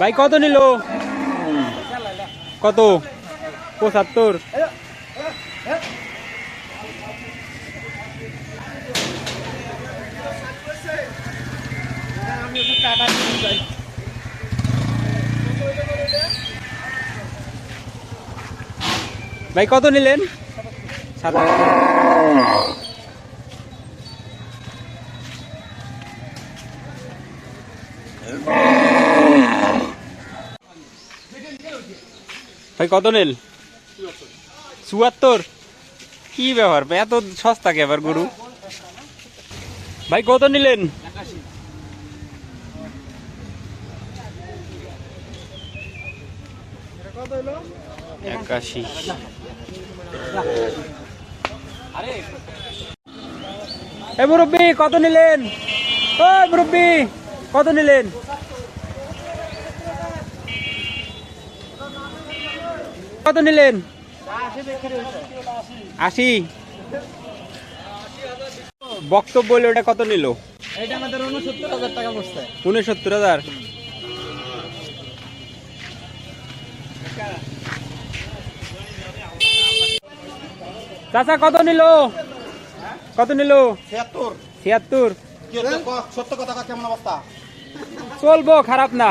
ভাই কত নিল? কত? পঁচাত্তর। ভাই কত নিলেন? সাতাত্তর। ভাই, কত নিল? চুয়াত্তর। কি ব্যাপার এত সস্তা কে আবার গরু? ভাই, কত নিলেন? একাশি। এ মুরব্বী, কত নিলেন? ও মুরব্বী, কত নিলেন? কত নিলেন? আশি। বক্তব্য বলে ওটা কত নিল? এটা আমাদের উনসত্তর হাজার টাকা পড়ছে। উনসত্তর হাজার। চাচা কত নিল? কত নিল? ছিয়াত্তর। ছিয়াত্তর? সত্য কথা কেমন অবস্থা? চলবো খারাপ না।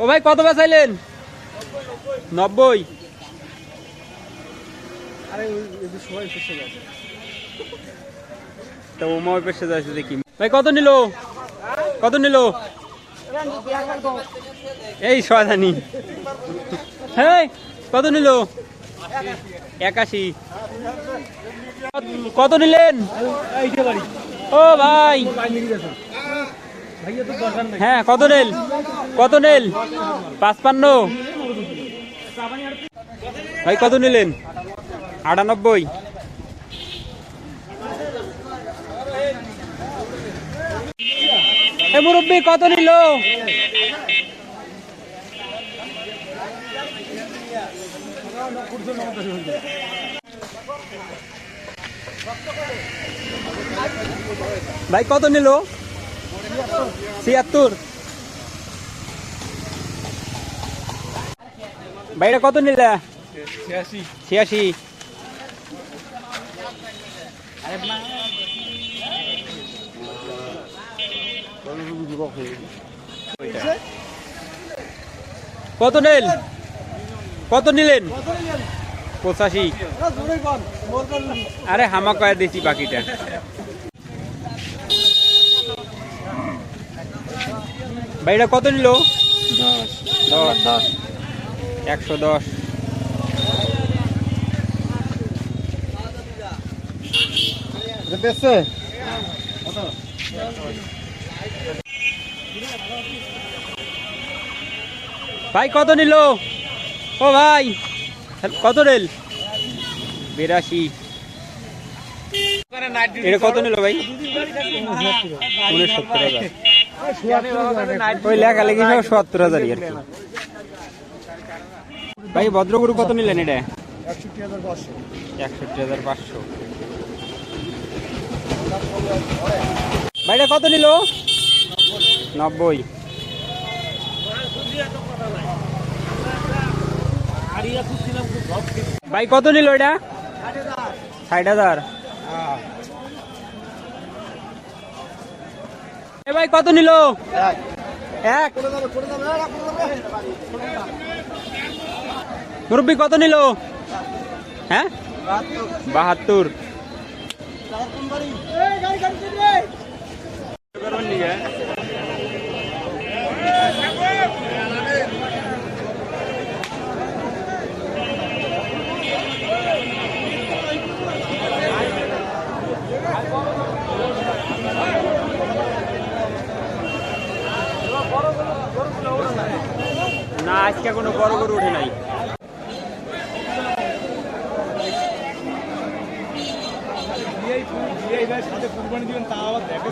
ও ভাই কত বেচাইলেন? নব্বই। তো ও মার পেশে যাচ্ছে দেখি। ভাই কত নিল? কত নিল? এই সদানি হ্যাঁ কত নিল? একাশি। কত নিলেন? ও ভাই। হ্যাঁ কত নেল? কত নেল? পাঁচপান্ন। ভাই, কত নিলেন? আটানব্বই। মুরব্বী, কত নিল? ভাই কত নিল? ছিয়াত্তর। ভাইটা কত নিলা? ছিয়াশি। ছিয়াশি। কত নেল? কত নিলেন? পঁচাশি। আরে হামা কয়া দিছি বাকিটা। ভাইটা কত নিল? দশ। একশো দশ। ভাই কত নিল? ও ভাই কত রেল? বিরাশি। এটা কত নিল ভাই? উনসত্তর হাজার। ওই লেখা লেখি সব সত্তর হাজারই আর কি। ভাই ভদ্রগুরু কত নিলেন এটা? একষট্টি হাজার পাঁচশো। ভাইটা কত নিল? নব্বই। ভাই কত নিল এটা? ষাট হাজার। এ ভাই কত নিল? এক। মুরব্বী কত নিল? হ্যাঁ? বাহাত্তর না আজকে কোনো বড় গরু উঠে নাই। সাথে কুরবানি আবার দেখে